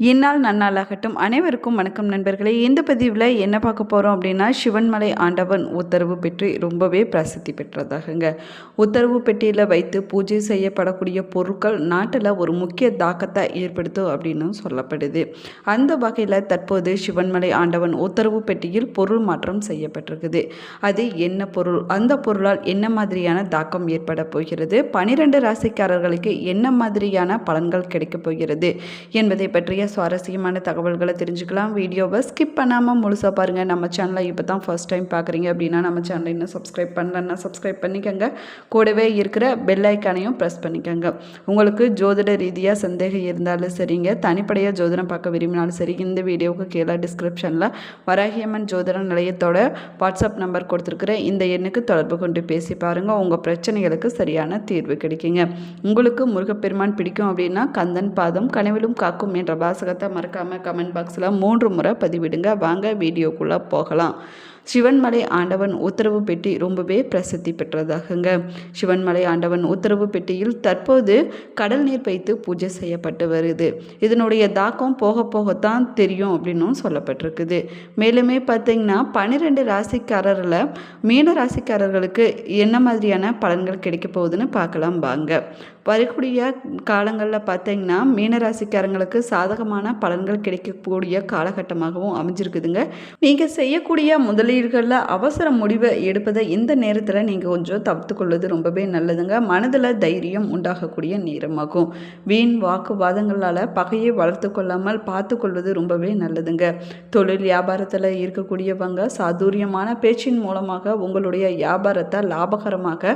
இந்நாள் நன்னாளாகட்டும். அனைவருக்கும் வணக்கம் நண்பர்களே. இந்த பதிவில் என்ன பார்க்க போகிறோம் அப்படின்னா சிவன்மலை ஆண்டவன் உத்தரவு பெற்று ரொம்பவே பிரசித்தி பெற்றதாகுங்க. உத்தரவு பெட்டியில் வைத்து பூஜை செய்யப்படக்கூடிய பொருட்கள் நாட்டில் ஒரு முக்கிய தாக்கத்தை ஏற்படுத்தும் அப்படின்னு சொல்லப்படுது. அந்த வகையில் தற்போது சிவன்மலை ஆண்டவன் உத்தரவு பெட்டியில் பொருள் மாற்றம் செய்யப்பட்டிருக்குது. அது என்ன பொருள்? அந்த பொருளால் என்ன மாதிரியான தாக்கம் ஏற்பட போகிறது? பனிரெண்டு ராசிக்காரர்களுக்கு என்ன மாதிரியான பலன்கள் கிடைக்கப் போகிறது என்பதை பற்றிய சுவாரஸ்யமான தகவல்களை தெரிஞ்சுக்கலாம். வீடியோவை ஸ்கிப் பண்ணாமல் முழுசாக பாருங்கள் நம்ம சேனலை இப்போ தான் ஃபர்ஸ்ட் டைம் பார்க்குறீங்க அப்படின்னா நம்ம சேனலை இன்னும் சப்ஸ்கிரைப் பண்ணலன்னா சப்ஸ்கிரைப் பண்ணிக்கோங்க. கூடவே இருக்கிற பெல் ஐக்கானையும் ப்ரெஸ் பண்ணிக்கோங்க. உங்களுக்கு ஜோதிட ரீதியாக சந்தேகம் இருந்தாலும் சரிங்க. தனிப்படையாக ஜோதிடம் பார்க்க விரும்பினாலும் சரி இந்த வீடியோவுக்கு கீழே டிஸ்கிரிப்ஷனில் வராகியம்மன் ஜோதிட நிலையத்தோட வாட்ஸ்அப் நம்பர் கொடுத்துருக்குற இந்த எண்ணுக்கு தொடர்பு கொண்டு பேசி பாருங்கள் உங்கள் பிரச்சனைகளுக்கு சரியான தீர்வு கிடைக்குங்க. உங்களுக்கு முருகப்பெருமான் பிடிக்கும் அப்படின்னா கந்தன் பாதம் கனவிலும் காக்கும் என்ற வாசகத்தை மறக்காமல் கமெண்ட் பாக்ஸில் மூன்று முறை பதிவிடுங்க. வாங்க வீடியோக்குள்ளே போகலாம். சிவன்மலை ஆண்டவன் உத்தரவு பெட்டி ரொம்பவே பிரசித்தி பெற்றதாகுங்க. சிவன்மலை ஆண்டவன் உத்தரவு பெட்டியில் தற்போது கடல் நீர் வைத்து பூஜை செய்யப்பட்டு வருது. இதனுடைய தாக்கம் போக போகத்தான் தெரியும் அப்படின்னும் சொல்லப்பட்டிருக்குது. மேலுமே பார்த்தீங்கன்னா பன்னிரெண்டு ராசிக்காரரில் மீன ராசிக்காரர்களுக்கு என்ன மாதிரியான பலன்கள் கிடைக்க போகுதுன்னு பார்க்கலாம் வாங்க. வரக்கூடிய காலங்களில் பார்த்தீங்கன்னா மீனராசிக்காரங்களுக்கு சாதகமான பலன்கள் கிடைக்கக்கூடிய காலகட்டமாகவும் அமைஞ்சிருக்குதுங்க. நீங்கள் செய்யக்கூடிய முதலீடுகளில் அவசர முடிவை எடுப்பதை இந்த நேரத்தில் நீங்கள் கொஞ்சம் தவிர்த்துக்கொள்வது ரொம்பவே நல்லதுங்க. மனதில் தைரியம் உண்டாகக்கூடிய நேரமாகும். வீண் வாக்குவாதங்களால் பகையை வளர்த்து கொள்ளாமல் பார்த்துக்கொள்வது ரொம்பவே நல்லதுங்க. தொழில் வியாபாரத்தில் இருக்கக்கூடியவங்க சாதுரியமான பேச்சின் மூலமாக உங்களுடைய வியாபாரத்தை லாபகரமாக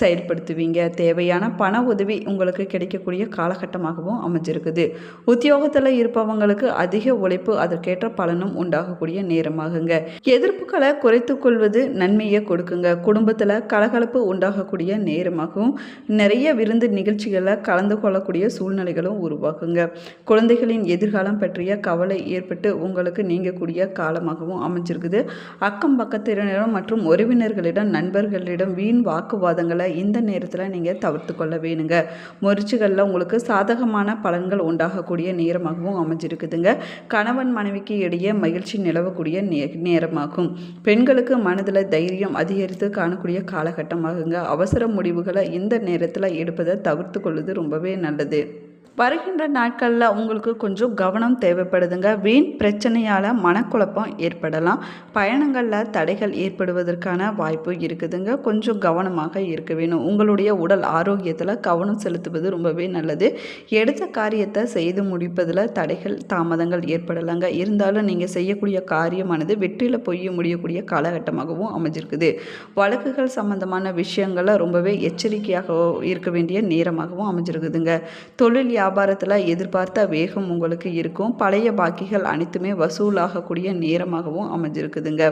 செயல்படுத்துவீங்க. தேவையான பண உதவி உங்களுக்கு கிடைக்கக்கூடிய காலகட்டமாகவும் அமைஞ்சிருக்குது. உத்தியோகத்தில் இருப்பவங்களுக்கு அதிக உழைப்பு அதற்கேற்ற பலனும் உண்டாகக்கூடிய நேரமாகுங்க. எதிர்ப்புகளை குறைத்து கொள்வது நன்மையை கொடுக்குங்க. குடும்பத்தில் கலகலப்பு உண்டாகக்கூடிய நேரமாகவும் நிறைய விருந்து நிகழ்ச்சிகளில் கலந்து கொள்ளக்கூடிய சூழ்நிலைகளும் உருவாகுங்க. குழந்தைகளின் எதிர்காலம் பற்றிய கவலை ஏற்பட்டு உங்களுக்கு நீங்கக்கூடிய காலமாகவும் அமைஞ்சிருக்குது. அக்கம் பக்கத்தினரிடம் மற்றும் உறவினர்களிடம் நண்பர்களிடம் வீண் வாக்குவாதங்களை இந்த நேரத்தில் நீங்கள் தவிர்த்து கொள்ள வேணுங்க. முயற்சிகளில் உங்களுக்கு சாதகமான பலன்கள் உண்டாகக்கூடிய நேரமாகவும் அமைஞ்சிருக்குதுங்க. கணவன் மனைவிக்கு இடையே மகிழ்ச்சி நிலவக்கூடிய நே நேரமாகும். பெண்களுக்கு மனதில் தைரியம் அதிகரித்து காணக்கூடிய காலகட்டமாகுங்க. அவசர முடிவுகளை இந்த நேரத்தில் எடுப்பதை தவிர்த்து கொள்வது ரொம்பவே நல்லது. வருகின்ற நாட்களில் உங்களுக்கு கொஞ்சம் கவனம் தேவைப்படுதுங்க. வீண் பிரச்சனையால் மனக்குழப்பம் ஏற்படலாம். பயணங்களில் தடைகள் ஏற்படுவதற்கான வாய்ப்பு இருக்குதுங்க. கொஞ்சம் கவனமாக இருக்க வேணும். உங்களுடைய உடல் ஆரோக்கியத்தில் கவனம் செலுத்துவது ரொம்பவே நல்லது. எடுத்த காரியத்தை செய்து முடிப்பதில் தடைகள் தாமதங்கள் ஏற்படலாங்க. இருந்தாலும் நீங்கள் செய்யக்கூடிய காரியமானது வெற்றியில் போய் முடியக்கூடிய காலகட்டமாகவும் அமைஞ்சிருக்குது. வழக்குகள் சம்பந்தமான விஷயங்களில் ரொம்பவே எச்சரிக்கையாக இருக்க வேண்டிய நேரமாகவும் அமைஞ்சிருக்குதுங்க. தொழில் வியாபாரத்தில் எதிர்பார்த்த வேகம் உங்களுக்கு இருக்கும். பழைய பாக்கிகள் அனைத்துமே வசூலாகக்கூடிய நேரமாகவும் அமைஞ்சிருக்குதுங்க.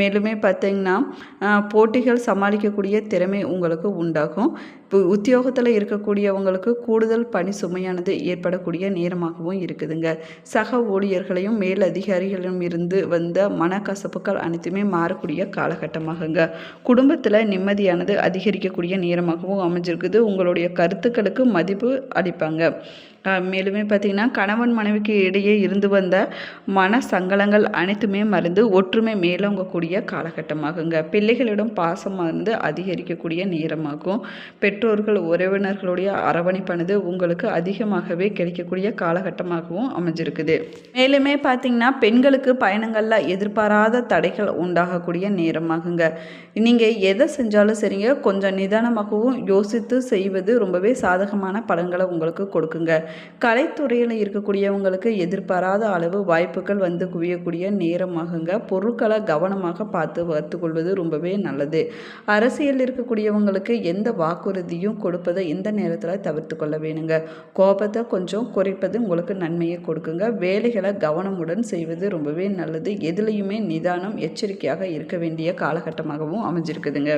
மேலுமே பார்த்தீங்கன்னா போட்டிகள் சமாளிக்கக்கூடிய திறமை உங்களுக்கு உண்டாகும். உத்தியோகத்தில் இருக்கக்கூடியவங்களுக்கு கூடுதல் பணி சுமையானது ஏற்படக்கூடிய நேரமாகவும் இருக்குதுங்க. சக ஊழியர்களையும் மேல் அதிகாரிகளிடம் இருந்து வந்த மனக்கசப்புகள் அனைத்துமே மாறக்கூடிய காலகட்டமாகுங்க. குடும்பத்தில் நிம்மதியானது அதிகரிக்கக்கூடிய நேரமாகவும் அமைஞ்சிருக்குது. உங்களுடைய கருத்துக்களுக்கு மதிப்பு அளிப்பாங்க. மேலுமே பார்த்திங்கன்னா கணவன் மனைவிக்கு இடையே இருந்து வந்த மன சங்கலங்கள் அனைத்துமே மறந்து ஒற்றுமை மேலோங்கக்கூடிய காலகட்டமாகுங்க. பிள்ளைகளிடம் பாசம் வந்து அதிகரிக்கக்கூடிய நேரமாகும். பெற்றோர்கள் உறவினர்களுடைய அரவணைப்பானது உங்களுக்கு அதிகமாகவே கிடைக்கக்கூடிய காலகட்டமாகவும் அமைஞ்சிருக்குது. மேலுமே பார்த்திங்கன்னா பெண்களுக்கு பயணங்களில் எதிர்பாராத தடைகள் உண்டாகக்கூடிய நேரமாகுங்க. நீங்கள் எதை செஞ்சாலும் சரிங்க. கொஞ்சம் நிதானமாகவும் யோசித்து செய்வது ரொம்பவே சாதகமான பலன்களை உங்களுக்கு கொடுக்குங்க. கலைத்துறையில் இருக்கக்கூடியவங்களுக்கு எதிர்பாராத அளவு வாய்ப்புகள் வந்து குவியக்கூடிய நேரமாகுங்க. பொருட்களை கவனமாக பார்த்து வைத்துக்கொள்வது ரொம்பவே நல்லது. அரசியல் இருக்கக்கூடியவங்களுக்கு எந்த வாக்குறுதியும் கொடுப்பதை இந்த நேரத்தில் தவிர்த்து கொள்ள வேணுங்க. கோபத்தை கொஞ்சம் குறைப்பது உங்களுக்கு நன்மையை கொடுக்குங்க. வேலைகளை கவனமுடன் செய்வது ரொம்பவே நல்லது. எதுலேயுமே நிதானம் எச்சரிக்கையாக இருக்க வேண்டிய காலகட்டமாகவும் அமைஞ்சிருக்குதுங்க.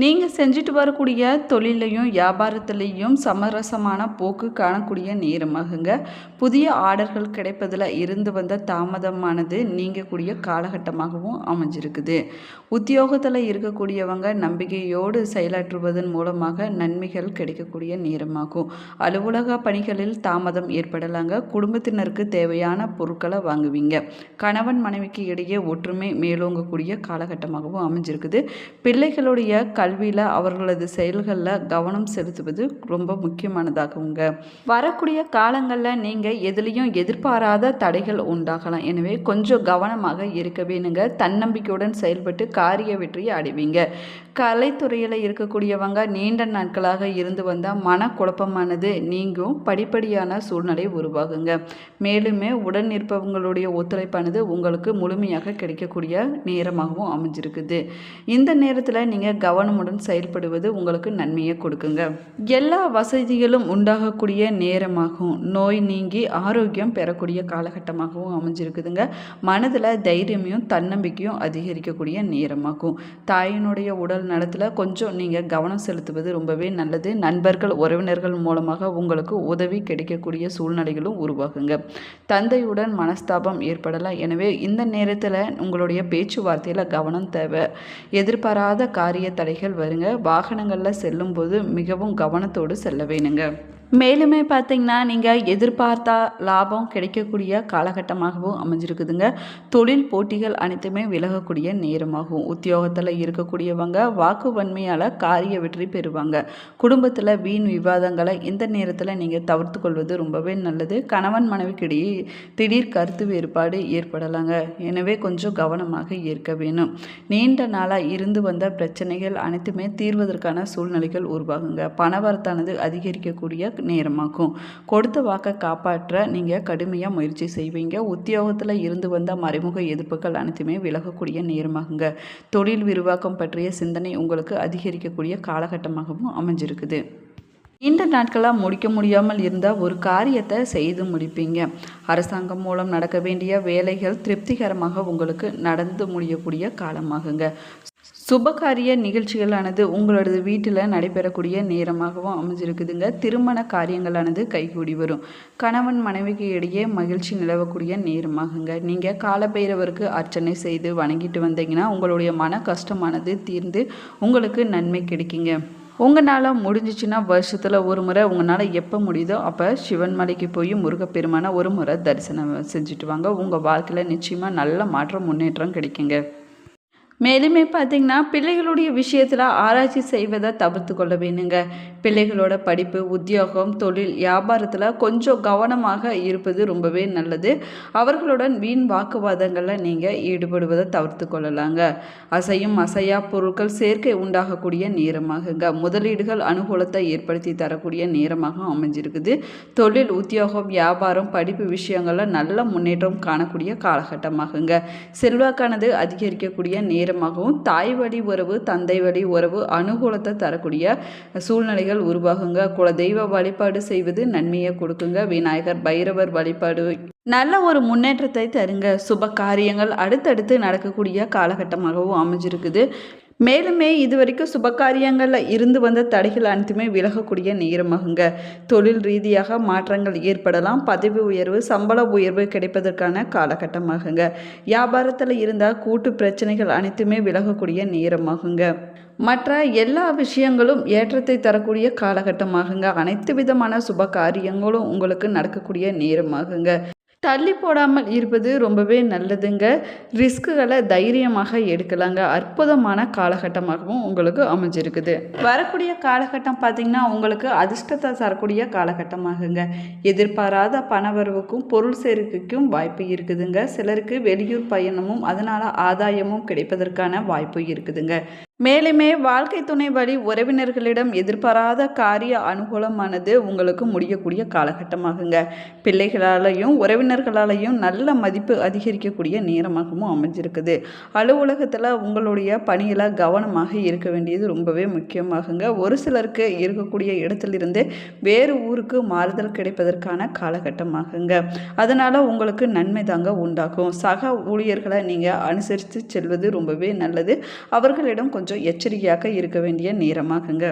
நீங்கள் செஞ்சுட்டு வரக்கூடிய தொழிலையும் வியாபாரத்துலேயும் சமரசமான போக்கு காணக்கூடிய நேரமாகுங்க. புதிய ஆர்டர்கள் கிடைப்பதில் இருந்து வந்த தாமதமானது நீங்கக்கூடிய காலகட்டமாகவும் அமைஞ்சிருக்குது. உத்தியோகத்தில் இருக்கக்கூடியவங்க நம்பிக்கையோடு செயலாற்றுவதன் மூலமாக நன்மைகள் கிடைக்கக்கூடிய நேரமாகும். அலுவலக பணிகளில் தாமதம் ஏற்படலாங்க. குடும்பத்தினருக்கு தேவையான பொருட்களை வாங்குவீங்க. கணவன் மனைவிக்கு இடையே ஒற்றுமை மேலோங்கக்கூடிய காலகட்டமாகவும் அமைஞ்சிருக்குது. பிள்ளைகளுடைய கல் கல்வியில் அவர்களது செயல்களில் கவனம் செலுத்துவது ரொம்ப முக்கியமானதாகுங்க. வரக்கூடிய காலங்களில் நீங்கள் எதுலேயும் எதிர்பாராத தடைகள் உண்டாகலாம். எனவே கொஞ்சம் கவனமாக இருக்க வேணுங்க. தன்னம்பிக்கையுடன் செயல்பட்டு காரிய வெற்றியை அடைவீங்க. கலைத்துறையில் இருக்கக்கூடியவங்க நீண்ட நாட்களாக இருந்து வந்தால் மனக்குழப்பமானது நீங்கும். படிப்படியான சூழ்நிலை உருவாகுங்க. மேலுமே உடன் இருப்பவங்களுடைய ஒத்துழைப்பானது உங்களுக்கு முழுமையாக கிடைக்கக்கூடிய நேரமாகவும் அமைஞ்சிருக்குது. இந்த நேரத்தில் நீங்கள் கவனம் கவனமுடன் செயல்படுவது உங்களுக்கு நன்மையை கொடுக்குங்க. எல்லா வசதிகளும் உண்டாகக்கூடிய நேரமாகும். நோய் நீங்கி ஆரோக்கியம் பெறக்கூடிய காலகட்டமாகவும் அமைஞ்சிருக்குதுங்க. மனதில் தைரியமையும் தன்னம்பிக்கையும் அதிகரிக்கக்கூடிய நேரமாகும். தாயினுடைய உடல் நலத்தில் கொஞ்சம் நீங்கள் கவனம் செலுத்துவது ரொம்பவே நல்லது. நண்பர்கள் உறவினர்கள் மூலமாக உங்களுக்கு உதவி கிடைக்கக்கூடிய சூழ்நிலைகளும் உருவாகுங்க. தந்தையுடன் மனஸ்தாபம் ஏற்படலாம். எனவே இந்த நேரத்தில் உங்களுடைய பேச்சுவார்த்தையில் கவனம் தேவை. எதிர்பாராத காரிய தடைகள் வருங்க. வாகனங்களில் செல்லும்போது மிகவும் கவனத்தோடு செல்ல வேணுங்க. மேலுமே பார்த்தீங்கன்னா நீங்கள் எதிர்பார்த்தா லாபம் கிடைக்கக்கூடிய காலகட்டமாகவும் அமைஞ்சிருக்குதுங்க. தொழில் போட்டிகள் அனைத்துமே விலகக்கூடிய நேரமாகும். உத்தியோகத்தில் இருக்கக்கூடியவங்க வாக்கு வன்மையால் காரிய வெற்றி பெறுவாங்க. குடும்பத்தில் வீண் விவாதங்களை இந்த நேரத்தில் நீங்கள் தவிர்த்து கொள்வது ரொம்பவே நல்லது. கணவன் மனைவிக்கிடையே திடீர் கருத்து வேறுபாடு ஏற்படலாங்க. எனவே கொஞ்சம் கவனமாக இருக்க வேணும் நீண்ட நாளாக இருந்து வந்த பிரச்சனைகள் அனைத்துமே தீர்வதற்கான சூழ்நிலைகள் உருவாகுங்க. பணவரத்தானது அதிகரிக்கக்கூடிய நேரமாகும். கொடுத்த வாக்கை காப்பாற்ற நீங்கள் கடுமையாக முயற்சி செய்வீங்க. உத்தியோகத்தில் இருந்து வந்த மறைமுக எதிர்ப்புகள் அனைத்துமே விலகக்கூடிய நேரமாகுங்க. தொழில் விரிவாக்கம் பற்றிய சிந்தனை உங்களுக்கு அதிகரிக்கக்கூடிய காலகட்டமாகவும் அமைஞ்சிருக்குது. நீண்ட நாட்களாக முடிக்க முடியாமல் இருந்தால் ஒரு காரியத்தை செய்து முடிப்பீங்க. அரசாங்கம் மூலம் நடக்க வேண்டிய வேலைகள் திருப்திகரமாக உங்களுக்கு நடந்து முடியக்கூடிய காலமாகுங்க. சுபகாரிய நிகழ்ச்சிகளானது உங்களது வீட்டில் நடைபெறக்கூடிய நேரமாகவும் அமைஞ்சிருக்குதுங்க. திருமண காரியங்களானது கைகூடி வரும். கணவன் மனைவிக்கு இடையே மகிழ்ச்சி நிலவக்கூடிய நேரமாகுங்க. நீங்கள் காலபைரவருக்கு அர்ச்சனை செய்து வணங்கிட்டு வந்தீங்கன்னா உங்களுடைய மன கஷ்டமானது தீர்ந்து உங்களுக்கு நன்மை கிடைக்குங்க. உங்களால் முடிஞ்சிச்சுன்னா வருஷத்தில் ஒரு முறை உங்களால் எப்போ முடியுதோ அப்போ சிவன் மலைக்கு போய் முருகப்பெருமானை ஒரு முறை தரிசனம் செஞ்சுட்டு வாங்க. உங்கள் வாழ்க்கையில் நிச்சயமாக நல்ல மாற்றம் முன்னேற்றம் கிடைக்குங்க. மேலுமே பார்த்தீங்கன்னா பிள்ளைகளுடைய விஷயத்தில் ஆராய்ச்சி செய்வதை தவிர்த்து கொள்ள வேணுங்க. பிள்ளைகளோட படிப்பு உத்தியோகம் தொழில் வியாபாரத்தில் கொஞ்சம் கவனமாக இருப்பது ரொம்பவே நல்லது. அவர்களுடன் வீண் வாக்குவாதங்களில் நீங்கள் ஈடுபடுவதை தவிர்த்து கொள்ளலாங்க. அசையும் அசையா பொருட்கள் சேர்க்கை உண்டாகக்கூடிய நேரமாகுங்க. முதலீடுகள் அனுகூலத்தை ஏற்படுத்தி தரக்கூடிய நேரமாக அமைஞ்சிருக்குது. தொழில் உத்தியோகம் வியாபாரம் படிப்பு விஷயங்களில் நல்ல முன்னேற்றம் காணக்கூடிய காலகட்டமாகுங்க. செல்வாக்கானது அதிகரிக்கக்கூடிய நேரம் நேரமாகவும் தாய் வழி உறவு தந்தை வழி உறவு அனுகூலத்தை தரக்கூடிய சூழ்நிலைகள் உருவாகுங்க. குலதெய்வ வழிபாடு செய்வது நன்மையை கொடுக்குங்க. விநாயகர் பைரவர் வழிபாடு நல்ல ஒரு முன்னேற்றத்தை தருங்க. சுப காரியங்கள் அடுத்தடுத்து நடக்கக்கூடிய காலகட்டமாகவும் அமைஞ்சிருக்குது. மேலுமே இது வரைக்கும் சுபகாரியங்களில் இருந்து வந்த தடைகள் அனைத்துமே விலகக்கூடிய நேரமாகுங்க. தொழில் ரீதியாக மாற்றங்கள் ஏற்படலாம். பதவி உயர்வு சம்பள உயர்வு கிடைப்பதற்கான காலகட்டமாகுங்க. வியாபாரத்தில் இருந்தால் கூட்டு பிரச்சனைகள் அனைத்துமே விலகக்கூடிய நேரமாகுங்க. மற்ற எல்லா விஷயங்களும் ஏற்றத்தை தரக்கூடிய காலகட்டமாகுங்க. அனைத்து விதமான சுப காரியங்களும் உங்களுக்கு நடக்கக்கூடிய நேரமாகுங்க. தள்ளி போடாமல் இருப்பது ரொம்பவே நல்லதுங்க. ரிஸ்க்குகளை தைரியமாக எடுக்கலாங்க. அற்புதமான காலகட்டமாகவும் உங்களுக்கு அமைஞ்சிருக்குது. வரக்கூடிய காலகட்டம் பார்த்திங்கன்னா உங்களுக்கு அதிர்ஷ்டத்தை தரக்கூடிய காலகட்டமாகுங்க. எதிர்பாராத பணவரவுக்கும் பொருள் சேர்க்கைக்கும் வாய்ப்பு இருக்குதுங்க. சிலருக்கு வெளியூர் பயணமும் அதனால் ஆதாயமும் கிடைப்பதற்கான வாய்ப்பு இருக்குதுங்க. மேலுமே வாழ்க்கை துணை வழி உறவினர்களிடம் எதிர்பாராத காரிய அனுகூலமானது உங்களுக்கு முடியக்கூடிய காலகட்டமாகுங்க. பிள்ளைகளாலையும் உறவினர்களாலையும் நல்ல மதிப்பு அதிகரிக்கக்கூடிய நேரமாகவும் அமைஞ்சிருக்குது. அலுவலகத்தில் உங்களுடைய பணியில் கவனமாக இருக்க வேண்டியது ரொம்பவே முக்கியமாகுங்க. ஒரு சிலருக்கு இருக்கக்கூடிய இடத்திலிருந்து வேறு ஊருக்கு மாறுதல் கிடைப்பதற்கான காலகட்டமாகுங்க. அதனால் உங்களுக்கு நன்மை தாங்க உண்டாகும். சக ஊழியர்களை நீங்கள் அனுசரித்து செல்வது ரொம்பவே நல்லது. அவர்களிடம் கொஞ்சம் கொஞ்சம் எச்சரிக்கையாக இருக்க வேண்டிய நேரமாகுங்க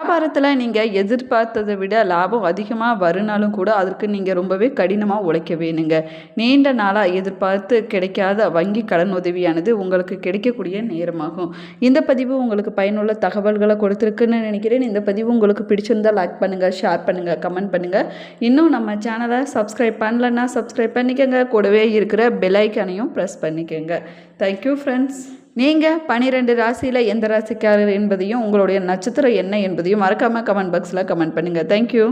வியாபாரத்தில் நீங்கள் எதிர்பார்த்ததை விட லாபம் அதிகமாக வருனாலும் கூட அதற்கு நீங்கள் ரொம்பவே கடினமாக உழைக்க வேணுங்க. நீண்ட நாளாக எதிர்பார்த்து கிடைக்காத வங்கி கடன் உதவியானது உங்களுக்கு கிடைக்கக்கூடிய நேரமாகும். இந்த பதிவு உங்களுக்கு பயனுள்ள தகவல்களை கொடுத்துருக்குன்னு நினைக்கிறேன். இந்த பதிவு உங்களுக்கு பிடிச்சிருந்தால் லைக் பண்ணுங்கள் ஷேர் பண்ணுங்கள் கமெண்ட் பண்ணுங்கள் இன்னும் நம்ம சேனலை சப்ஸ்கிரைப் பண்ணலன்னா சப்ஸ்கிரைப் பண்ணிக்கோங்க. கூடவே இருக்கிற பெலைக்கனையும் ப்ரெஸ் பண்ணிக்கோங்க. தேங்க்யூ ஃப்ரெண்ட்ஸ் நீங்கள் பனிரெண்டு ராசியில் எந்த ராசிக்காரர் என்பதையும் உங்களுடைய நட்சத்திரம் என்ன என்பதையும் மறக்காமல் கமெண்ட் பாக்ஸில் கமெண்ட் பண்ணுங்கள் தேங்க்யூ